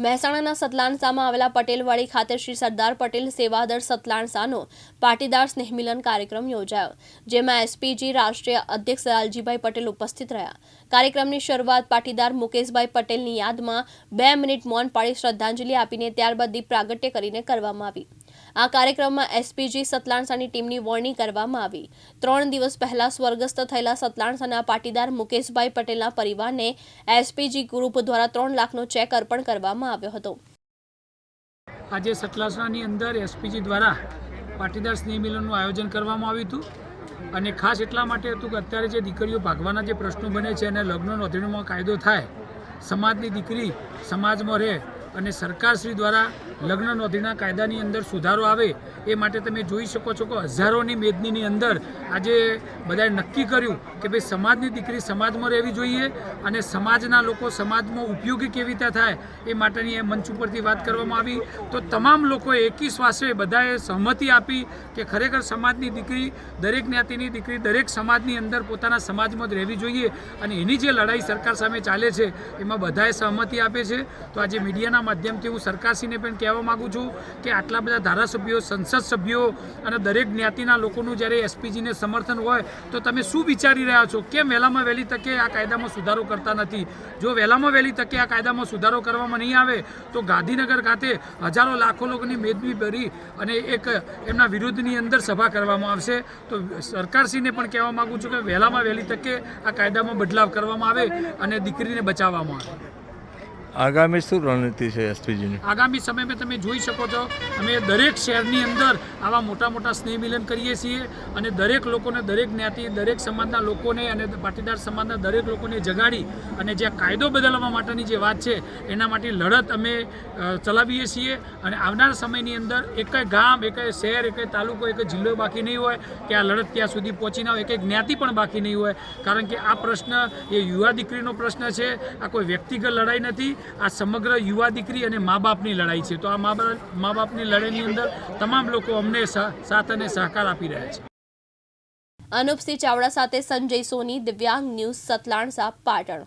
મહેસાણાના સતલાણસામાં આવેલા પટેલવાડી ખાતે શ્રી સરદાર પટેલ સેવાદર સતલાણસાનો પાટીદાર સ્નેહમિલન કાર્યક્રમ યોજાયો, જેમાં એસપીજી રાષ્ટ્રીય અધ્યક્ષ લાલજીભાઈ પટેલ ઉપસ્થિત રહ્યા. કાર્યક્રમની શરૂઆત પાટીદાર મુકેશભાઈ પટેલની યાદમાં બે મિનિટ મૌન પાળી શ્રદ્ધાંજલિ આપીને ત્યારબાદ દીપ પ્રાગટ્ય કરીને કરવામાં આવી. આ કાર્યક્રમમાં એસપીજી સતલાણસાની ટીમની વરણી કરવામાં આવી. ત્રણ દિવસ પહેલા સ્વર્ગસ્થ થયેલા સતલાણસાના પાટીદાર મુકેશભાઈ પટેલના પરિવારને એસપીજી ગ્રુપ દ્વારા ત્રણ લાખનો ચેક અર્પણ કરવામાં આવ્યો હતો. આજે સતલાસણાની અંદર એસપીજી દ્વારા પાટીદાર સ્નેહ આયોજન કરવામાં આવ્યું હતું. અને ખાસ એટલા માટે હતું કે અત્યારે જે દીકરીઓ ભાગવાના જે પ્રશ્નો બને છે અને લગ્ન નોંધણીમાં કાયદો થાય, સમાજની દીકરી સમાજમાં રહે અને સરકારશ્રી દ્વારા લગ્ન નોંધણીના કાયદાની અંદર સુધારો આવે એ માટે તમે જોઈ શકો છો કે હજારોની મેદનીની અંદર આજે બધાએ નક્કી કર્યું કે ભાઈ સમાજની દીકરી સમાજમાં રહેવી જોઈએ અને સમાજના લોકો સમાજમાં ઉપયોગી કેવી રીતે થાય એ માટેની એ મંચ ઉપરથી વાત કરવામાં આવી. તો તમામ લોકોએ એકી શ્વાસે બધાએ સહમતિ આપી કે ખરેખર સમાજની દીકરી, દરેક જ્ઞાતિની દીકરી, દરેક સમાજની અંદર પોતાના સમાજમાં જ રહેવી જોઈએ અને એની જે લડાઈ સરકાર સામે ચાલે છે એમાં બધાએ સહમતિ આપે છે. તો આજે મીડિયાના માધ્યમથી હું સરકારશ્રીને પણ કહેવા માગું છું કે આટલા બધા ધારાસભ્યો, સંસદ સભ્યો અને દરેક જ્ઞાતિના લોકોનું જ્યારે એસપીજીને સમર્થન હોય તો તમે શું વિચારી રહ્યા છો? કેમ વહેલામાં વહેલી તકે આ કાયદામાં સુધારો કરતા નથી? જો વહેલામાં વહેલી તકે આ કાયદામાં સુધારો કરવામાં નહીં આવે, તો ગાંધીનગર ખાતે હજારો લાખો લોકોની મેદવી ભરી અને એક એમના વિરુદ્ધની અંદર સભા કરવામાં આવશે. તો સરકારશ્રીને પણ કહેવા માગું છું કે વહેલામાં વહેલી તકે આ કાયદામાં બદલાવ કરવામાં આવે અને દીકરીને બચાવવામાં આવે. આગામી શું રણનીતિ છે એસપીજીની આગામી સમયમાં તમે જોઈ શકો છો, અમે દરેક શહેરની અંદર આવા મોટા મોટા સ્નેહ મિલન કરીએ છીએ અને દરેક લોકોને, દરેક જ્ઞાતિ, દરેક સમાજના લોકોને અને પાટીદાર સમાજના દરેક લોકોને જગાડી અને જે કાયદો બદલવા માટેની જે વાત છે, એના માટે લડત અમે ચલાવીએ છીએ અને આવનાર સમયની અંદર એક ગામ એક શહેર એક તાલુકો એક જિલ્લો બાકી નહીં હોય કે આ લડત ત્યાં સુધી પહોંચી ના હોય એક જ્ઞાતિ પણ બાકી નહીં હોય. કારણ કે આ પ્રશ્ન એ યુવા દીકરીનો પ્રશ્ન છે, આ કોઈ વ્યક્તિગત લડાઈ નથી આ સમગ્ર યુવા દીકરી અને મા બાપની લડાઈ છે. તો આ મા બાપ મા બાપની લડાઈની અંદર તમામ લોકો અમને સાથ અને સહકાર આપી રહ્યા છે. અનુપસિંહ ચાવડા સાથે સંજય સોની, દિવ્યાંગ ન્યૂઝ, સતલાણસા, પાટણ.